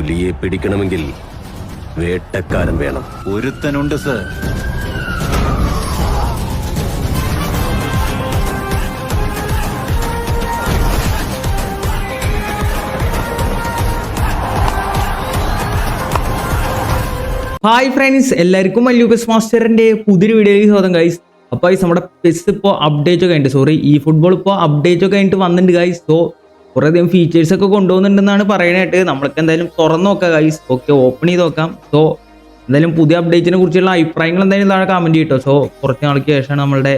പുലിയെ പിടിക്കണമെങ്കിൽ വേട്ടക്കാരൻ വേണം. ഒരുത്തനുണ്ട് sir. Hi friends എല്ലാവർക്കും മല്ലൂബസ് മാസ്റ്ററിന്റെ പുതിയൊരു വീഡിയോയിൽ സ്വാഗതം ഗൈസ് അപ്പോൾ നമ്മുടെ പെസ് ഇപ്പോൾ അപ്ഡേറ്റ് ഒക്കെ ഉണ്ട് സോറി ഈ ഫുട്ബോൾ ഇപ്പോൾ അപ്ഡേറ്റ് ഒക്കെ ആയിട്ട് വന്നിട്ടുണ്ട് ഗൈസ് സോ കുറേ അധികം ഫീച്ചേഴ്സ് ഒക്കെ കൊണ്ടുപോകുന്നുണ്ടെന്നാണ് പറയണായിട്ട് നമ്മൾക്ക് എന്തായാലും തുറന്നു നോക്കാം ഗൈസ് ഓക്കെ ഓപ്പൺ ചെയ്ത് നോക്കാം. സോ എന്തായാലും പുതിയ അപ്ഡേറ്റിനെ കുറിച്ചുള്ള അഭിപ്രായങ്ങൾ എന്തായാലും താഴെ കമന്റ് ചെയ്യട്ടോ സോ കുറച്ച് നാൾക്ക് ശേഷമാണ് നമ്മളുടെ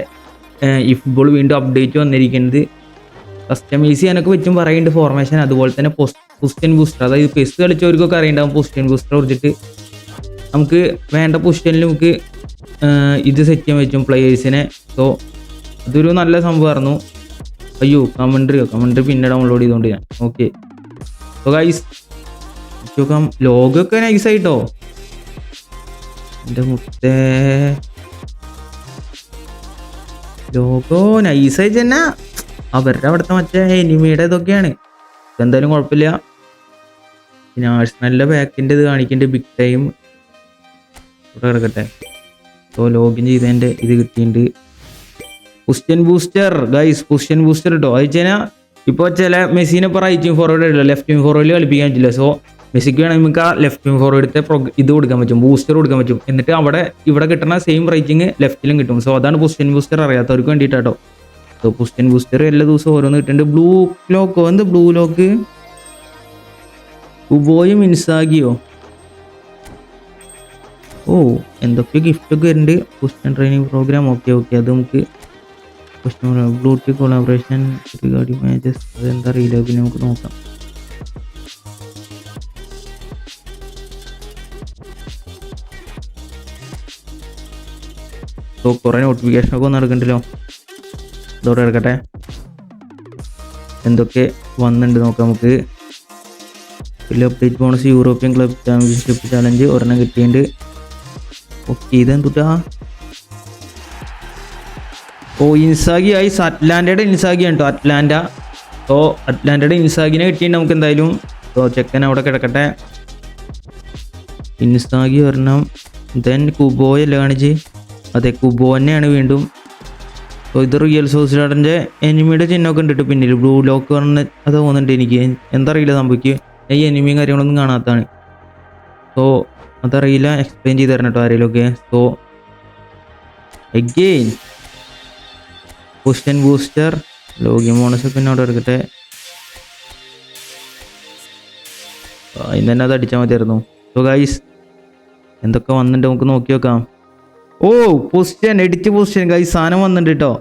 ഈ ഫുട്ബോൾ വീണ്ടും അപ്ഡേറ്റ് വന്നിരിക്കുന്നത്. കസ്റ്റമൈസ് ചെയ്യാനൊക്കെ വെച്ചും പറയുന്നുണ്ട് ഫോർമേഷൻ അതുപോലെ തന്നെ പൊസിഷൻ ബൂസ്റ്റർ അതായത് പെസ് കളിച്ചവർക്കൊക്കെ അറിയണ്ടാവും പൊസിഷൻ ബൂസ്റ്റർ കുറിച്ചിട്ട്. നമുക്ക് വേണ്ട പൊസിഷനിൽ നമുക്ക് ഇത് സെറ്റ് ചെയ്യാൻ പറ്റും പ്ലെയേഴ്സിനെ സോ അതൊരു നല്ല സംഭവമായിരുന്നു. അയ്യോ കമൻട്രിയോ കമൻട്രി പിന്നെ ഡൗൺലോഡ് ചെയ്തോണ്ട് ഞാൻ. ഓക്കെ ഗൈസ് നോക്കാം ലോഗൊക്കെ നൈസായിട്ടോ എന്റെ മുത്തേ. ലോഗോ നൈസായി തന്നെ അവരുടെ അവിടുത്തെ മറ്റേ എനിമിയുടെ ഇതൊക്കെയാണ്. എന്തായാലും കുഴപ്പമില്ല. പിന്നെ ആഴ്സണലിന്റെ ബാക്കിന്റെ ഇത് കാണിക്കുന്നുണ്ട് ബിഗ് ടൈം ഇവിടെ കിടക്കട്ടെ. സോ ലോഗിൻ ചെയ്തതിന്റെ ഇത് കിട്ടിയിട്ടുണ്ട്. പുസ്റ്റൻ ബൂസ്റ്റർ ഗൈസ് പുസ്റ്റൻ ബൂസ്റ്റർ കേട്ടോ അത് വെച്ചാൽ ഇപ്പോൾ ചില മെസ്സിനെ ഇപ്പോൾ റൈറ്റ് വിങ് ഫോർവേഡ് ഇല്ല ലെഫ്റ്റ് വിങ് ഫോർവേഡിൽ കളിപ്പിക്കാൻ പറ്റില്ല. സോ മെസ്സിക്ക് വേണമെങ്കിൽ നമുക്ക് ആ ലെഫ്റ്റ് വിങ് ഫോർവേഡത്തെ ഇത് കൊടുക്കാൻ പറ്റും ബൂസ്റ്റർ കൊടുക്കാൻ പറ്റും. എന്നിട്ട് അവിടെ ഇവിടെ കിട്ടുന്ന സെയിം റേറ്റിംഗ് ലെഫ്റ്റിലും കിട്ടും. സോ അതാണ് പുസ്റ്റൻ ബൂസ്റ്റർ അറിയാത്തവർക്ക് വേണ്ടിയിട്ടാട്ടോ സോ പുസ്റ്റൻ ബൂസ്റ്റർ എല്ലാ ദിവസവും ഓരോന്ന് കിട്ടുന്നുണ്ട് ബ്ലൂ ലോക്കോ എന്ത് ബ്ലൂ ലോക്ക് ഉബോയും മിൻസാഗിയോ? ഓ എന്തൊക്കെയോ ഗിഫ്റ്റൊക്കെ വരുന്നുണ്ട് പുസ്റ്റൻ ട്രെയിനിങ് പ്രോഗ്രാം ഓക്കെ ഓക്കെ അത് നമുക്ക് question Bluetooth collaboration regarding matches അതെന്താ അറിയില്ല. പിന്നെ നമുക്ക് നോക്കാം. സോ കുറേ നോട്ടിഫിക്കേഷൻ ഒക്കെ ഒന്ന് നടക്കണ്ടല്ലോ. ഇതോടെ എടുക്കട്ടെ എന്തൊക്കെ വന്നിട്ടുണ്ട് നോക്കാം നമുക്ക്. വലിയ update bonus European club championship challenge ഒരെണ്ണം കിട്ടിയിട്ടുണ്ട് ഓക്കെ ഇതെന്തുട്ടാ? ഓ ഇൻസാഗി ആയി. അറ്റ്ലാന്റയുടെ ഇൻസാഗി ആണ് കേട്ടോ അറ്റ്ലാന്റ. ഓ അറ്റ്ലാന്റയുടെ ഇൻസാഗിനെ കിട്ടിയിട്ട് നമുക്ക് എന്തായാലും. സോ ചെക്കൻ അവിടെ കിടക്കട്ടെ. ഇൻസാഗി ഒരെണ്ണം. ദെൻ കുബോയ് അല്ലേ കാണിച്ച്? അതെ കുബോ തന്നെയാണ് വീണ്ടും. അപ്പോൾ ഇത് റിയൽ സോസിലാടന്റെ എനിമിയുടെ ചിഹ്നമൊക്കെ ഉണ്ട് പിന്നെ പിന്നിൽ ബ്ലൂ ലോക്ക് പറഞ്ഞ അത് തോന്നുന്നുണ്ട് എനിക്ക്. എന്തറിയില്ല സംഭവിക്കുക ഈ എനിമിയും കാര്യങ്ങളൊന്നും കാണാത്തതാണ്. സോ അതറിയില്ല. എക്സ്പ്ലെയിൻ ചെയ്ത് തരണം കേട്ടോ ആരെങ്കിലുമൊക്കെ. So again. Question booster login bonus പിന്നെ അവിടെ എടുക്കട്ടെ. അതിന് തന്നെ അത് അടിച്ചാൽ മതിയായിരുന്നു. സോ ഗൈസ് എന്തൊക്കെ വന്നിട്ട് നമുക്ക് നോക്കി നോക്കാം ഓ പൊസിഷൻ എഡിറ്റ് പൊസിഷൻ ഗൈസ് സാധനം വന്നിട്ടുണ്ട് കേട്ടോ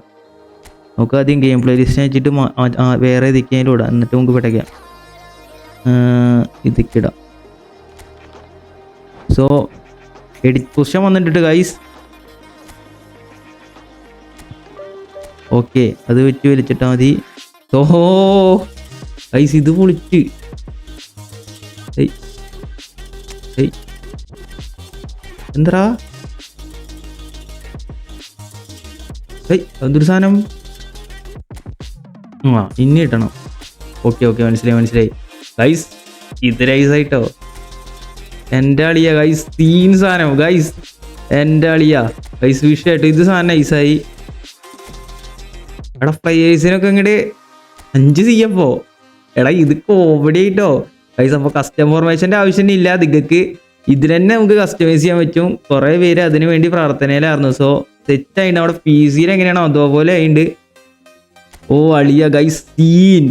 നമുക്ക് ആദ്യം ഗെയിം പ്ലേ ലിസ്റ്റ് വെച്ചിട്ട് വേറെ ഇതിക്കേലും ഇടാം എന്നിട്ട് നമുക്ക് പിടയ്ക്കാം ഇതിക്കിടാം സോ എഡിറ്റ് പൊസിഷൻ വന്നിട്ടുണ്ട് ഗൈസ് ഓക്കെ അത് വെച്ച് വലിച്ചിട്ടാൽ മതി. ഓഹോ ഐസ് ഇത് പൊളിച്ച്. എന്താ എന്തൊരു സാധനം? ആ ഇനി കിട്ടണം. ഓക്കെ ഓക്കെ മനസ്സിലായി മനസ്സിലായി. ഗൈസ് ഇത് ആയിട്ടോ? എന്റെ അളിയ ഗൈസ് തീൻ സാധനം ഗൈസ് എന്റെ അളിയ. ഗൈസ് വിഷയമായിട്ട് ഇത് സാധനം നൈസായി എടാ പ്ലേയേഴ്സിനൊക്കെ ഇങ്ങോട്ട് അഞ്ച് ചെയ്യപ്പോ എടാ ഇത് കോമഡി ആയിട്ടോ ഗൈസ് അപ്പോൾ കസ്റ്റമർമേഷന്റെ ആവശ്യമില്ല ദിഗക്ക് ഇതിൽ തന്നെ നമുക്ക് കസ്റ്റമൈസ് ചെയ്യാൻ പറ്റും. കുറേ പേര് അതിനു വേണ്ടി പ്രാർത്ഥനയിലായിരുന്നു. സോ സെറ്റ് ആയിട്ട് അവിടെ പി സിയിൽ എങ്ങനെയാണോ? അതുപോലെ ആയിണ്ട്. ഓ അളിയ ഗൈസ് സീൻ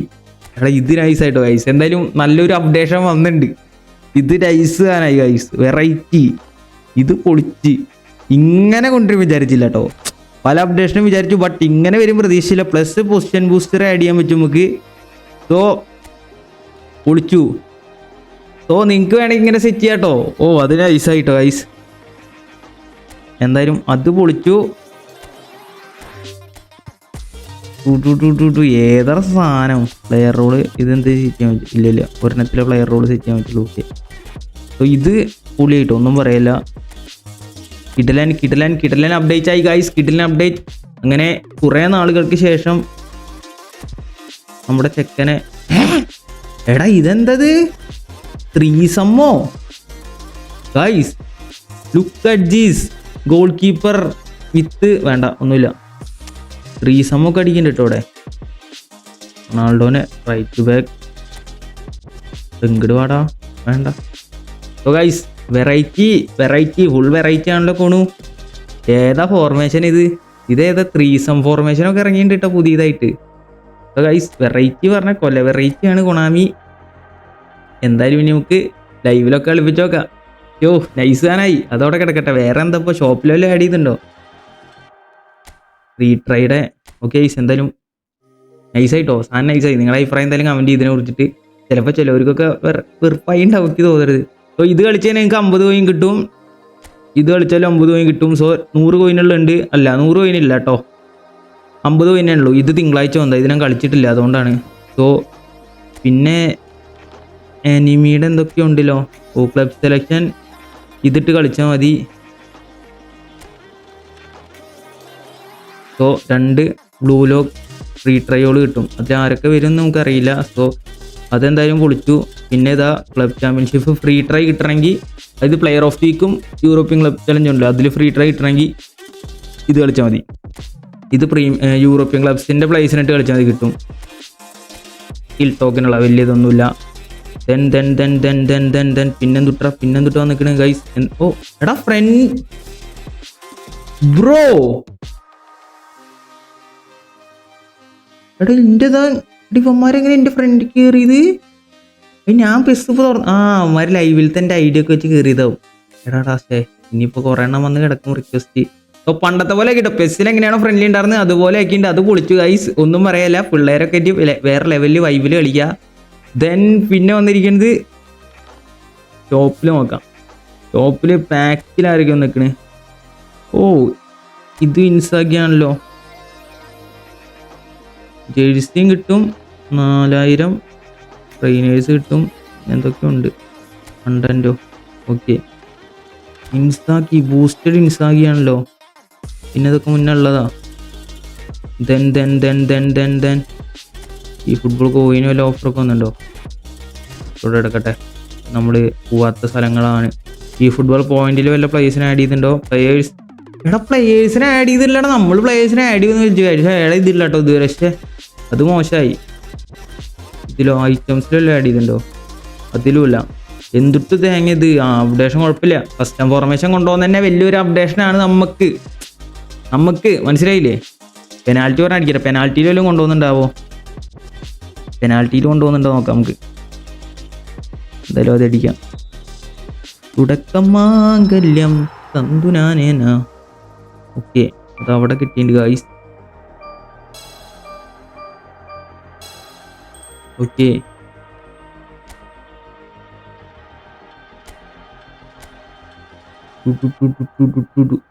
എടാ ഇത് നൈസ് ആയിട്ടോ ഗൈസ് എന്തായാലും നല്ലൊരു അപ്ഡേഷൻ വന്നിട്ടുണ്ട് ഇത് നൈസ് ആനായി ഗൈസ് വെറൈറ്റി ഇത് പൊളിച്ച്. ഇങ്ങനെ കൊണ്ടുവരും വിചാരിച്ചില്ല കേട്ടോ പല അപ്ഡേഷനും വിചാരിച്ചു ബട്ട് ഇങ്ങനെ വരും പ്രതീക്ഷയില്ല. പ്ലസ് പൊസിഷൻ ബൂസ്റ്റർ ആഡ് ചെയ്യാൻ പറ്റും നമുക്ക്. സോ ഒളിച്ചു സോ നിങ്ങൾക്ക് വേണമെങ്കിൽ ഇങ്ങനെ സെറ്റ് ചെയ്യാം കേട്ടോ ഓ അതിന് ഐസായിട്ടോ ഐസ് എന്തായാലും അത് പൊളിച്ചു. ഏതറ സാധനം? പ്ലെയർ റോൾ ഇതെന്ത് സെറ്റ് ചെയ്യാൻ പറ്റും? ഇല്ല ഇല്ല. ഒരെണ്ണത്തിലെ പ്ലെയർ റോൾ സെറ്റ് ചെയ്യാൻ പറ്റുള്ളൂ. ഓക്കെ സോ ഇത് പൊളിയായിട്ടോ ഒന്നും പറയില്ല. കിടലാൻ കിടലൻ കിടലൻ അപ്ഡേറ്റ് ആയി ഗൈസ് കിടലൻ അപ്ഡേറ്റ് അങ്ങനെ കുറേ നാളുകൾക്ക് ശേഷം നമ്മുടെ ചെക്കനെ എടാ ഇതെന്തത്? ത്രീസമ്മോ? Guys look at these goalkeeper with വേണ്ട ഒന്നുമില്ല. ത്രീസമ്മൊക്കെ അടിക്കുന്നുണ്ട് കേട്ടോ ഇവിടെ റൊണാൾഡോനെ റൈറ്റ് ബാക്ക് വാടാ വേണ്ട. So guys variety variety full variety ആണല്ലോ കോണു. ഏതാ ഫോർമേഷൻ ഇത്? ഇതേതാ ത്രീസം ഫോർമേഷൻ ഒക്കെ കേട്ടോ പുതിയതായിട്ട്. ഗൈസ് വെറൈറ്റി പറഞ്ഞ കൊല വെറൈറ്റി ആണ് കൊണാമി. എന്തായാലും ഇനി നമുക്ക് ലൈവിലൊക്കെ കളിപ്പിച്ച് നോക്കാം. യോ നൈസ് താനായി അതോടെ കിടക്കട്ടെ. വേറെ എന്താ ഇപ്പോൾ ഷോപ്പിലോ ആഡ് ചെയ്തിട്ടുണ്ടോ? റീട്രൈഡ് ഓക്കെ ഗൈസ് എന്തായാലും നൈസായിട്ടോ സാധനം നൈസായി നിങ്ങളുടെ അഭിപ്രായം എന്തായാലും കമന്റ് ചെയ്തതിനെ കുറിച്ചിട്ട്. ചിലപ്പോൾ ചിലവർക്കൊക്കെ വെറ- വെറുപ്പായി ഉണ്ടാവും തോന്നരുത്. സോ ഇത് കളിച്ചാൽ നിങ്ങൾക്ക് അമ്പത് കോയിൻ കിട്ടും. ഇത് കളിച്ചാലും അമ്പത് കോയിൻ കിട്ടും. സോ നൂറ് കോയിനുള്ള ഉണ്ട്. അല്ല നൂറ് കോയിൻ ഇല്ല കേട്ടോ അമ്പത് കോയിനേ ഉള്ളൂ. ഇത് തിങ്കളാഴ്ച വന്നത് ഇത് ഞാൻ കളിച്ചിട്ടില്ല. അതുകൊണ്ടാണ്. സോ പിന്നെ എനിമിയുടെ എന്തൊക്കെയോ ഉണ്ടല്ലോ. ഓ ക്ലബ് സെലക്ഷൻ ഇതിട്ട് കളിച്ചാൽ മതി. സോ രണ്ട് ബ്ലൂ ലോക്ക് ഫ്രീ ട്രയോൾ കിട്ടും. അതിൽ ആരൊക്കെ വരും നമുക്കറിയില്ല. സോ അതെന്തായാലും പൊളിച്ചു. പിന്നെ ഇതാ ക്ലബ് ചാമ്പ്യൻഷിപ്പ് ഫ്രീ ട്രൈ കിട്ടണമെങ്കിൽ അതായത് പ്ലെയർ ഓഫ് വീക്കും യൂറോപ്യൻ ക്ലബ് ചലഞ്ച് ഉണ്ട് അതിൽ ഫ്രീ ട്രൈ കിട്ടണമെങ്കിൽ ഇത് കളിച്ചാൽ മതി. ഇത് പ്രീ യൂറോപ്യൻ ക്ലബ്സിന്റെ പ്ലേസിനിട്ട് കളിച്ചാൽ മതി കിട്ടും. സ്കിൽ ടോക്കനുള്ള വലിയതൊന്നുമില്ല. Then then then then then then then പിന്നെന്തുട്ട? പിന്നെന്തുട്ട നിൽക്കണേ ഗൈസ് ഓ എടാ ഫ്രണ്ട് ബ്രോ എടാ എന്റെതാ ഇവന്മാരെങ്ങനെ എന്റെ ഫ്രണ്ട് കയറിയത് ഞാൻ ഇപ്പോൾ തുറന്നു ആ അവന്മാർ ലൈവിൽ തന്നെ ഐഡിയ ഒക്കെ വെച്ച് കയറിയതാവും എടാ ടാസ്റ്റേ ഇനിയിപ്പോൾ കുറേ എണ്ണം വന്ന് കിടക്കും റിക്വസ്റ്റ് അപ്പോൾ പണ്ടത്തെ പോലെ കിട്ടും പെസ്സിൽ എങ്ങനെയാണോ ഫ്രണ്ട്ലി ഉണ്ടായിരുന്നത് അതുപോലെ ആക്കിയിട്ട് അത് പൊളിച്ചു ഗൈസ് ഒന്നും പറയല്ല. പിള്ളേരൊക്കെ വേറെ ലെവലിൽ വൈബിൽ കളിക്കുക ദെൻ പിന്നെ വന്നിരിക്കുന്നത് ടോപ്പിൽ നോക്കാം. ടോപ്പിൽ പാക്കിലായിരിക്കും നിൽക്കണേ ഓ ഇത് ഇൻസാഗിയാണല്ലോ ജേഴ്സിയും കിട്ടും. നാലായിരം ട്രെയിനേഴ്സ് കിട്ടും. എന്തൊക്കെയുണ്ട്? കണ്ടന്റോ ഓക്കെ ഇൻസ്റ്റാക്കി ബൂസ്റ്റഡ് ഇൻസാഗിയാണല്ലോ പിന്നെ ഇതൊക്കെ മുന്നേ ഉള്ളതാ. Then then then then then then ഈ ഫുട്ബോൾ കോയിന് വല്ല ഓഫറൊക്കെ വന്നുണ്ടോ ഇവിടെ എടുക്കട്ടെ. നമ്മൾ പോവാത്ത സ്ഥലങ്ങളാണ്. ഈ ഫുട്ബോൾ പോയിന്റിൽ വല്ല പ്ലേസിനെ ആഡ് ചെയ്തിട്ടുണ്ടോ? പ്ലേയേഴ്സ് എടാ പ്ലേയേഴ്സിനെ ആഡ് ചെയ്തില്ലടാ നമ്മൾ പ്ലേയേഴ്സിനെ ആഡ് ചെയ്യുമെന്ന് വിചാരിച്ചു. അയാളെ ഇതില്ല കേട്ടോ ഇതുവരെ. പക്ഷേ അത് മോശമായി ഇതിലോ ഐറ്റംസിലെല്ലാം ആഡ് ചെയ്തിട്ടുണ്ടോ? അതിലുമില്ല. എന്തുട്ട് തേങ്ങ ഇത്? ആ അപ്ഡേഷൻ കുഴപ്പമില്ല. കസ്റ്റം ഫോർമേഷൻ കൊണ്ടുപോകുന്ന തന്നെ വലിയൊരു അപ്ഡേഷനാണ് നമുക്ക് നമുക്ക് മനസ്സിലായില്ലേ? പെനാൽറ്റി പറഞ്ഞാൽ അടിക്കില്ല പെനാൽറ്റിയിൽ വല്ലതും കൊണ്ടുപോകുന്നുണ്ടാവോ? പെനാൽറ്റിയിൽ കൊണ്ടുപോകുന്നുണ്ടോ നോക്കാം നമുക്ക്. എന്തായാലും അത് അടിക്കാം. തുടക്കം മാംഗല്യം തന്തുനാനേന. ഓക്കെ അത് അവിടെ കിട്ടിയിട്ടുണ്ട്. ഗായ്സ് ഓക്കെ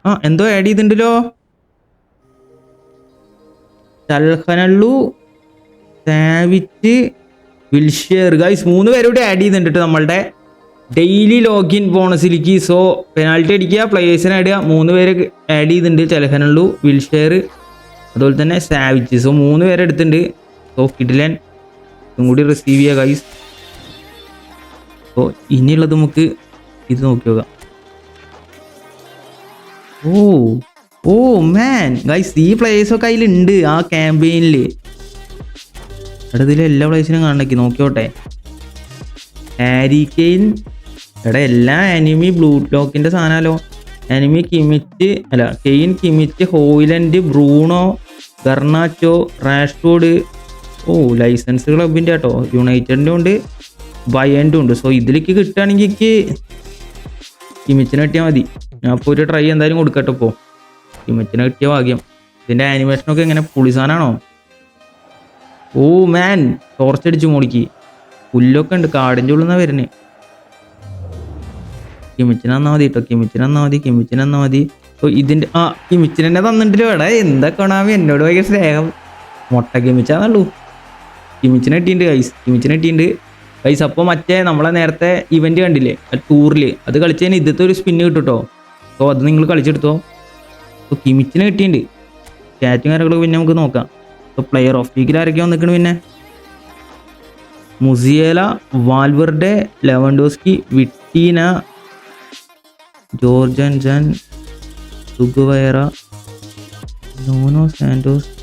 ആ എന്തോ ആഡ് ചെയ്തിണ്ടല്ലോ ചൽഹനള്ളു സാവിറ്റ് വിൽഷിയർ. ഗൈസ് മൂന്ന് പേരോട് ആഡ് ട്ടോ നമ്മളുടെ. ഡെയിലി ലോഗിൻ ബോണസിലേക്ക് സോ പെനാൽറ്റി അടിക്കുക പ്ലേയേഴ്സിനെ ആഡ് ചെയ്യുക. മൂന്ന് പേര് ആഡ് ചെയ്തിട്ടുണ്ട്. ചലഹനള്ളു വിൽഷെയർ അതുപോലെ തന്നെ സാവിച്ച് സോ മൂന്ന് പേരെ സോ കിഡിലൻ ഇതും കൂടി റിസീവ് ചെയ്യുക ഗൈസ് അപ്പോൾ ഇനിയുള്ളത് നമുക്ക് ഇത് നോക്കി നോക്കാം. ഓ ഓ മാൻ ഗൈസ് ഈ പ്ലേസൊക്കെ അതിലുണ്ട് ആ ക്യാമ്പയിനിൽ എടാ ഇതിൽ എല്ലാ പ്ലേസിനും കാണണക്കി നോക്കിയോട്ടെ ഹാരി കെയിൻ എടാ എല്ലാ അനിമി ബ്ലൂ ലോക്കിന്റെ സാധനമല്ലോ അനിമി കിമിറ്റ് അല്ല Kane Kimmich Hojlund Bruno Garnacho Rashford ഓ ലൈസൻസ് ക്ലബിന്റെ കേട്ടോ യുണൈറ്റഡിന്റെ ഉണ്ട് ബയന്റെ ഉണ്ട്. സോ ഇതിലേക്ക് കിട്ടുകയാണെങ്കിൽ എനിക്ക് ഇമിച്ചിന് കിട്ടിയാൽ മതി. ഞാൻ ഇപ്പോൾ ഒരു ട്രൈ എന്തായാലും കൊടുക്കട്ടെ ഇപ്പോൾ ഇമിച്ചിന് കിട്ടിയ ഭാഗ്യം. ഇതിന്റെ ആനിമേഷനൊക്കെ എങ്ങനെ? പുളിസാനാണോ ഓ മാൻ ടോർച്ച് അടിച്ചു മോളിക്ക് പുല്ലൊക്കെ ഉണ്ട് കാടിന്റെ ഉള്ളിൽ നിന്നാണ് വരുന്നത് കിമിച്ചിന് തന്നാൽ മതി കേട്ടോ കിമിച്ചിന് തന്നാൽ മതി കിമിച്ചിന് തന്നാൽ മതി. ഓ ഇതിന്റെ ആ കിമിച്ചിന് തന്നെ തന്നിട്ടില്ല എടാ എന്താ കൊണാമി? എന്നോട് ഭയങ്കര സ്നേഹം. മുട്ട കിമിച്ചാന്നുള്ളൂ കിമിച്ചിനെ കിട്ടിയിട്ടുണ്ട് ഗൈസ് കിമിച്ചിനെ കിട്ടിയിട്ടുണ്ട്. ഗൈസ് അപ്പോൾ മറ്റേ നമ്മളെ നേരത്തെ ഇവന്റ് കണ്ടില്ലേ? ടൂറിൽ അത് കളിച്ചതിന് ഇതത്തെ ഒരു സ്പിന്ന് കിട്ടും കേട്ടോ സോ അത് നിങ്ങൾ കളിച്ചെടുത്തോ. അപ്പോൾ കിമിച്ചിനെ കിട്ടിയിട്ടുണ്ട്. ചാറ്റും കാര്യങ്ങളൊക്കെ പിന്നെ നമുക്ക് നോക്കാം. ഇപ്പോൾ പ്ലെയർ ഓഫ് വീക്കിൽ ആരൊക്കെ വന്നിക്കണ് പിന്നെ? മുസിയേല വാൽവറുടെ ലെവൻഡോസ്കി വിട്ടീന ജോർജൻ ജൻ സുഗുവയറ നോനോ സാൻഡോസ് ആ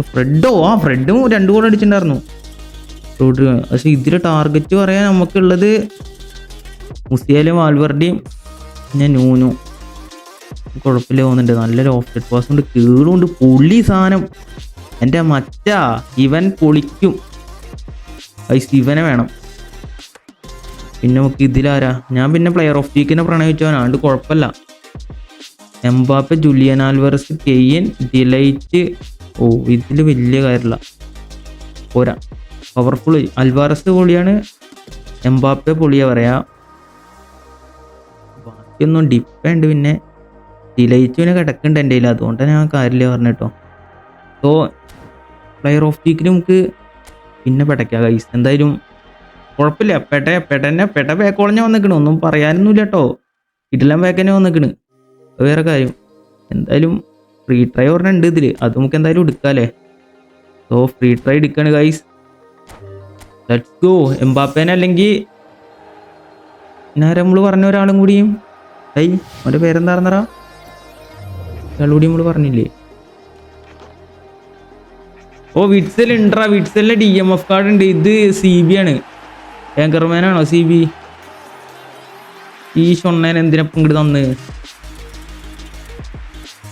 ഫ്രെഡോ ആ ഫ്രെഡും രണ്ടു ഗോൾ അടിച്ചിട്ടുണ്ടായിരുന്നു. പക്ഷെ ഇതിൽ ടാർഗറ്റ് പറയാൻ നമുക്കുള്ളത് മുസിയാലും വാൽവർഡിയും പിന്നെ നൂനു. കുഴപ്പമില്ല തോന്നുന്നുണ്ട്. നല്ലൊരു ഓഫ് പാസ് ഉണ്ട്. കീറുണ്ട് പൊള്ളി സാധനം എന്റെ മച്ചാ ഇവൻ പൊളിക്കും. ഐസ് ഇവനെ വേണം. പിന്നെ നമുക്ക് ഇതിലാരാ? ഞാൻ പിന്നെ പ്ലെയർ ഓഫ് വീക്കിനെ പ്രണയിച്ചവനാണ്ട് കുഴപ്പമില്ല. Mbappe Julian Alvarez Kane de Ligt. ഓ ഇതിൽ വലിയ കാര്യമില്ല. പോരാ. പവർഫുൾ അൽവാറസ് പൊളിയാണ് എംബാപ്പെ പൊളിയാ പറയാ. ബാക്കിയൊന്നും ഡിപ്പുണ്ട് പിന്നെ. ഡിലൈറ്റ് പിന്നെ കിടക്കുന്നുണ്ട് എന്റെ കയ്യിൽ. അതുകൊണ്ടാണ് ഞാൻ കാര്യമില്ല പറഞ്ഞിട്ടോ. സോ പ്ലെയർ ഓഫ് വീക്കിൽ നമുക്ക് പിന്നെ പെടയ്ക്കാം കൈസ് എന്തായാലും കുഴപ്പമില്ല. പെട്ട പെട്ടെന്നെ പെട്ട വേക്കോളഞ്ഞാൽ വന്നിക്കണ്. ഒന്നും പറയാനൊന്നുമില്ല കേട്ടോ ഇതെല്ലാം വേക്കന്നെ വന്നിക്കണ്. വേറെ കാര്യം. എന്തായാലും ഫ്രീ ട്രൈ പറഞ്ഞുണ്ട് ഇതിൽ അത് നമുക്ക് എന്തായാലും എടുക്കാമല്ലേ സോ ഫ്രീ ട്രൈ എടുക്കാണ് ഗൈസ് ലെറ്റ്സ് ഗോ എംബാപ്പേനെ അല്ലെങ്കിൽ നേരെ നമ്മൾ പറഞ്ഞ ഒരാളും കൂടിയും? ഐ അവന്റെ പേരെന്താണെന്നറാ? അയാൾ കൂടി നമ്മൾ പറഞ്ഞില്ലേ? ഓ വിറ്റ്സെൽ ഉണ്ടറാ വിറ്റ്സലിന്റെ ഡി എം എഫ് കാർഡ് ഉണ്ട്. ഇത് സി ബി ആണ്. ആങ്കർമാനാണോ സി ബി ഈ ഷൊണ്ണേൻ എന്തിനപ്പം ഇങ്ങോട്ട് തന്ന്?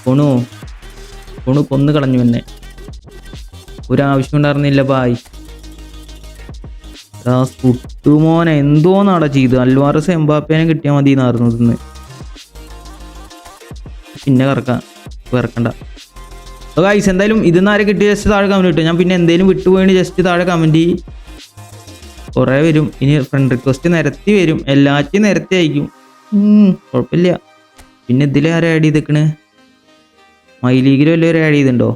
കൊണു കൊണു കൊന്നു കളഞ്ഞു എന്നെ. ഒരാവശ്യം ഉണ്ടായിരുന്നില്ല ബായ്. കുട്ടുമോനെ എന്തോന്നാടാ ചെയ്ത്? അൽവാറസ് എംബാപ്പേനെ കിട്ടിയാൽ മതി എന്നായിരുന്നു ഇന്ന്. പിന്നെ കറക്കാം ഇറക്കണ്ട അപ്പോൾ ഗൈസ് എന്തായാലും ഇതിന്ന് ആരെ കിട്ടിയ ജസ്റ്റ് താഴെ കമന്റ് കിട്ടും ഞാൻ പിന്നെ എന്തേലും വിട്ടുപോയി ജസ്റ്റ് താഴെ കമന്റ് കുറേ വരും. ഇനി ഫ്രണ്ട് റിക്വസ്റ്റ് നിരത്തി വരും. എല്ലാറ്റും നിരത്തി അയക്കും കുഴപ്പമില്ല. പിന്നെ ഇതിൽ ആരാ ആഡ് ചെയ്തേക്കണ്? മൈ ലീഗിൽ വല്ലവരും ആഡ് ചെയ്തിട്ടുണ്ടോ?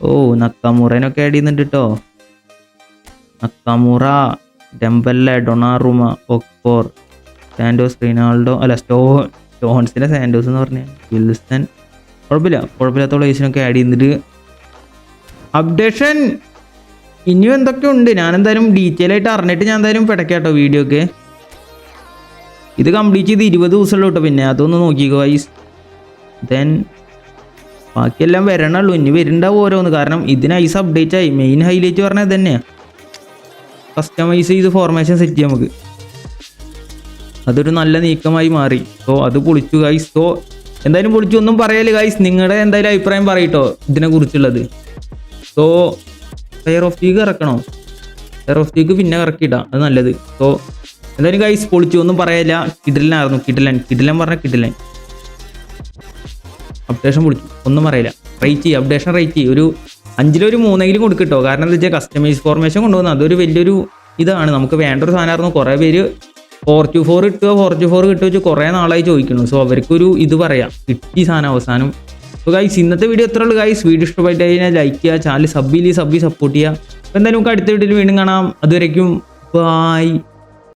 ഓ നക്കാമുറേനൊക്കെ ആഡ് ചെയ്യുന്നുണ്ട് കേട്ടോ നക്കാമുറ ഡെമ്പല്ല ഡൊണാറുമ ഒക്കോർ സാൻഡോസ് റിനാൾഡോ അല്ല സ്റ്റോ സ്റ്റോൺസിന്റെ സാൻഡോസ് എന്ന് പറഞ്ഞ. വിൽസൺ. കുഴപ്പമില്ല. കുഴപ്പമില്ലാത്ത പ്ലേസിനൊക്കെ ആഡ് ചെയ്യുന്നുണ്ട്. അപ്ഡേഷൻ. ഇനിയും എന്തൊക്കെ ഉണ്ട് ഞാൻ എന്തായാലും ഡീറ്റെയിൽ ആയിട്ട് അറിഞ്ഞിട്ട് ഞാൻ എന്തായാലും പിടക്കാട്ടോ വീഡിയോ ഒക്കെ ഇത് കംപ്ലീറ്റ് ചെയ്ത് ഇരുപത് ദിവസമുള്ളൂ കേട്ടോ പിന്നെ. അതൊന്ന് നോക്കിക്കോ വൈസ് ദെൻ ബാക്കിയെല്ലാം വരണുള്ളൂ. ഇനി വരുന്നുണ്ടാവും ഓരോന്ന്. കാരണം ഇതിന് ഐസ് അപ്ഡേറ്റ് ആയി. മെയിൻ ഹൈലൈറ്റ് പറഞ്ഞാൽ തന്നെയാണ് കസ്റ്റമൈസ് ചെയ്ത് ഫോർമേഷൻ സെറ്റ് ചെയ്യാം നമുക്ക്. അതൊരു നല്ല നീക്കമായി മാറി. സോ അത് പൊളിച്ചു ഗൈസ് സോ എന്തായാലും പൊളിച്ചു. ഒന്നും പറയൽ ഗൈസ് നിങ്ങളുടെ എന്തായാലും അഭിപ്രായം പറയട്ടോ ഇതിനെ കുറിച്ചുള്ളത് സോ ഫയർ ഓഫ് ലീഗ് ഇറക്കണോ? ഫയർ ഓഫ് ലീഗ് പിന്നെ ഇറക്കിയിട്ടാ അത് നല്ലത്. സോ എന്തായാലും ഗൈസ് പൊളിച്ചു. ഒന്നും പറയല്ല. കിടിലനായിരുന്നു കിടിലൻ കിടിലൻ പറഞ്ഞ കിടിലൻ അപ്ഡേഷൻ പൊളിച്ചു ഒന്നും അറിയില്ല. റേറ്റ് ചെയ്യും അപ്ഡേഷൻ റേറ്റ് ചെയ്യും. ഒരു അഞ്ചിലൊരു മൂന്നെങ്കിലും കൊടുക്കട്ടോ കാരണം എന്താ വെച്ചാൽ കസ്റ്റമൈസ് ഫോർമേഷൻ കൊണ്ടുവന്ന അതൊരു വലിയൊരു ഇതാണ്. നമുക്ക് വേണ്ട ഒരു സാധനമായിരുന്നു. കുറേ പേര് ഫോർ ടു ഫോർ കിട്ടുക ഫോർ ടു ഫോർ കിട്ടുക വെച്ച് കുറേ നാളായി ചോദിക്കുന്നു. സോ അവർക്കൊരു ഇത് പറയാം. കിട്ടി സാധനം അവസാനം. സോ ഗൈസ് ഇന്നത്തെ വീഡിയോ എത്ര ഉള്ളൂ ഗൈസ് വീഡിയോ ഇഷ്ടപ്പെട്ട് കഴിഞ്ഞാൽ ലൈക്ക് ചെയ്യുക. ചാനൽ സബ് ചെയ്യുക സബ് സപ്പോർട്ട് ചെയ്യുക. അപ്പോൾ എന്തായാലും നമുക്ക് അടുത്ത വീഡിയോയിൽ വീണ്ടും കാണാം. അതുവരയ്ക്കും ബായ്